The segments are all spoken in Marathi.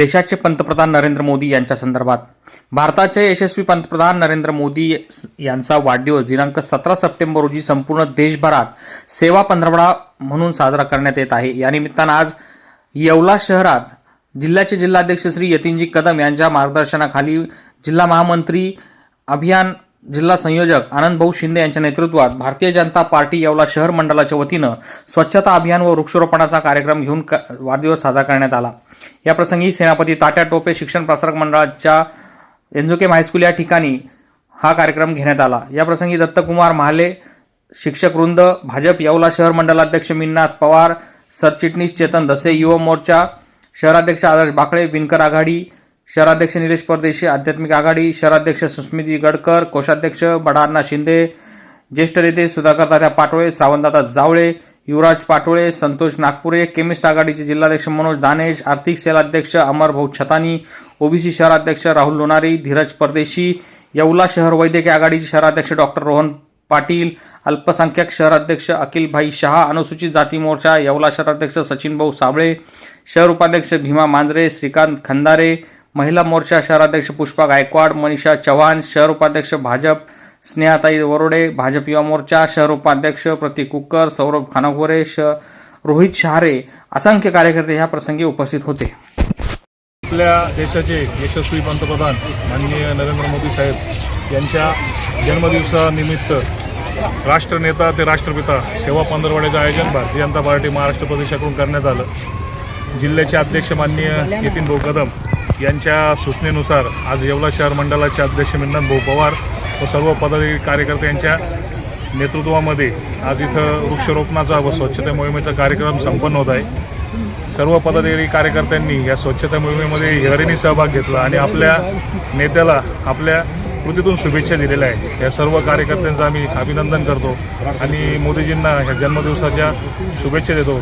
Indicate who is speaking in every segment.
Speaker 1: देशाचे पंतप्रधान नरेंद्र मोदी यांच्या संदर्भात. भारताचे यशस्वी पंतप्रधान नरेंद्र मोदी यांचा वाढदिवस दिनांक सतरा सप्टेंबर रोजी संपूर्ण देशभरात सेवा पंधरवडा म्हणून साजरा करण्यात येत आहे. या निमित्तानं आज येवला शहरात जिल्ह्याचे जिल्हाध्यक्ष श्री यतीनजी कदम यांच्या मार्गदर्शनाखाली जिल्हा महामंत्री अभियान जिल्हा संयोजक आनंद भाऊ शिंदे यांच्या नेतृत्वात भारतीय जनता पार्टी येवला शहर मंडळाच्या वतीनं स्वच्छता अभियान व वृक्षारोपणाचा कार्यक्रम घेऊन क- वाढदिवस साजरा करण्यात आला. या प्रसंगी सेनापती ताट्या टोपे शिक्षण प्रसारक मंडळाच्या एन्झोकेम हायस्कूल या ठिकाणी हा कार्यक्रम घेण्यात आला. या प्रसंगी दत्तकुमार महाले शिक्षक वृंद भाजप येवला शहर मंडलाध्यक्ष मिन्नाथ पवार सरचिटणीस चेतन दसे युवा मोर्चा शहराध्यक्ष आदर्श बाकळे विणकर आघाडी शहराध्यक्ष निलेश परदेशी आध्यात्मिक आघाडी शहराध्यक्ष सुस्मिती गडकर कोषाध्यक्ष बडाअण्णा शिंदे ज्येष्ठ नेते सुधाकर पाटोळे श्रावणदादा जावळे युवराज पाटोळे संतोष नागपुरे केमिस्ट आघाडीचे जिल्हाध्यक्ष मनोज दानेश आर्थिक सेलाध्यक्ष अमर भाऊ छतानी ओबीसी शहराध्यक्ष राहुल लोणारी धीरज परदेशी येवला शहर वैद्यकीय आघाडीचे शहराध्यक्ष डॉक्टर रोहन पाटील अल्पसंख्याक शहराध्यक्ष अखिलभाई शहा अनुसूचित जाती मोर्चा येवला शहराध्यक्ष सचिन भाऊ साबळे शहर उपाध्यक्ष भीमा मांजरे श्रीकांत खंदारे महिला मोर्चा शहराध्यक्ष पुष्पा गायकवाड मनीषा चव्हाण शहर उपाध्यक्ष भाजप स्नेहाताई वरोडे भाजप युवा मोर्चा शहर उपाध्यक्ष प्रतीक कुक्कर सौरभ खानागोरे श रोहित शहारे असंख्य कार्यकर्ते ह्या प्रसंगी उपस्थित होते.
Speaker 2: आपल्या देशाचे यशस्वी पंतप्रधान माननीय नरेंद्र मोदी साहेब यांच्या जन्मदिवसानिमित्त राष्ट्रनेता ते राष्ट्रपिता सेवा पंधरवड्याचं आयोजन भारतीय जनता पार्टी महाराष्ट्र प्रदेशाकडून करण्यात आलं. जिल्ह्याचे अध्यक्ष माननीय नितीन भाऊ कदम यांच्या सूचनेनुसार आज येवला शहर मंडळाचे अध्यक्ष मिंदन भाऊ पवार व सर्व पदाधिकारी कार्यकर्ते यांच्या नेतृत्वामध्ये आज इथं वृक्षारोपणाचा व स्वच्छता मोहिमेचा कार्यक्रम संपन्न होत आहे. सर्व पदाधिकारी कार्यकर्त्यांनी या स्वच्छता मोहिमेमध्ये हिरणीने सहभाग घेतला आणि आपल्या नेत्याला आपल्या कृतीतून शुभेच्छा दिलेल्या आहेत. या सर्व कार्यकर्त्यांचं आम्ही अभिनंदन करतो आणि मोदीजींना ह्या जन्मदिवसाच्या शुभेच्छा देतो.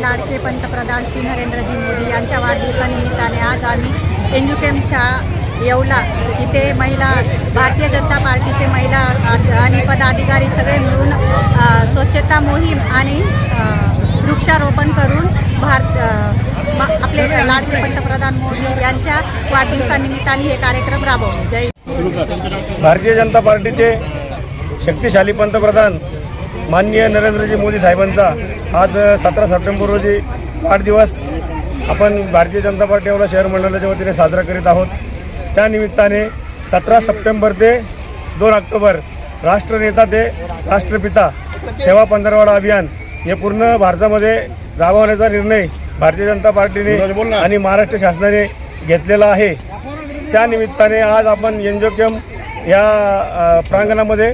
Speaker 3: लाडके पंतप्रधान श्री नरेंद्रजी मोदी यांच्या वाढदिवसानिमित्ताने आज आम्ही एन्युकेम शाळा येवला इथे महिला भारतीय जनता पार्टीचे महिला आणि पदाधिकारी सगळे मिळून स्वच्छता मोहीम आणि वृक्षारोपण करून भारत आपले लाडके पंतप्रधान मोदी यांच्या वाढदिवसानिमित्ताने हे कार्यक्रम राबवले. जय
Speaker 4: भारतीय जनता पार्टीचे शक्तिशाली पंतप्रधान माननीय नरेंद्रजी मोदी साहेबांचा आज सतरा सप्टेंबर रोजी वाढदिवस. आपण भारतीय जनता पार्टी येवला शहर मंडळाच्या वतीने साजरा करीत आहोत. त्यानिमित्ताने सतरा सप्टेंबर ते दोन ऑक्टोबर राष्ट्रनेता ते राष्ट्रपिता सेवा पंधरवाडा अभियान. हे पूर्ण भारतामध्ये राबवण्याचा निर्णय भारतीय जनता पार्टीने आणि महाराष्ट्र शासनाने घेतलेला आहे. त्यानिमित्ताने आज आपण एनजोकेम या प्रांगणामध्ये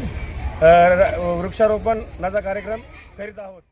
Speaker 4: वृक्षारोपणाचा कार्यक्रम करीत आहोत.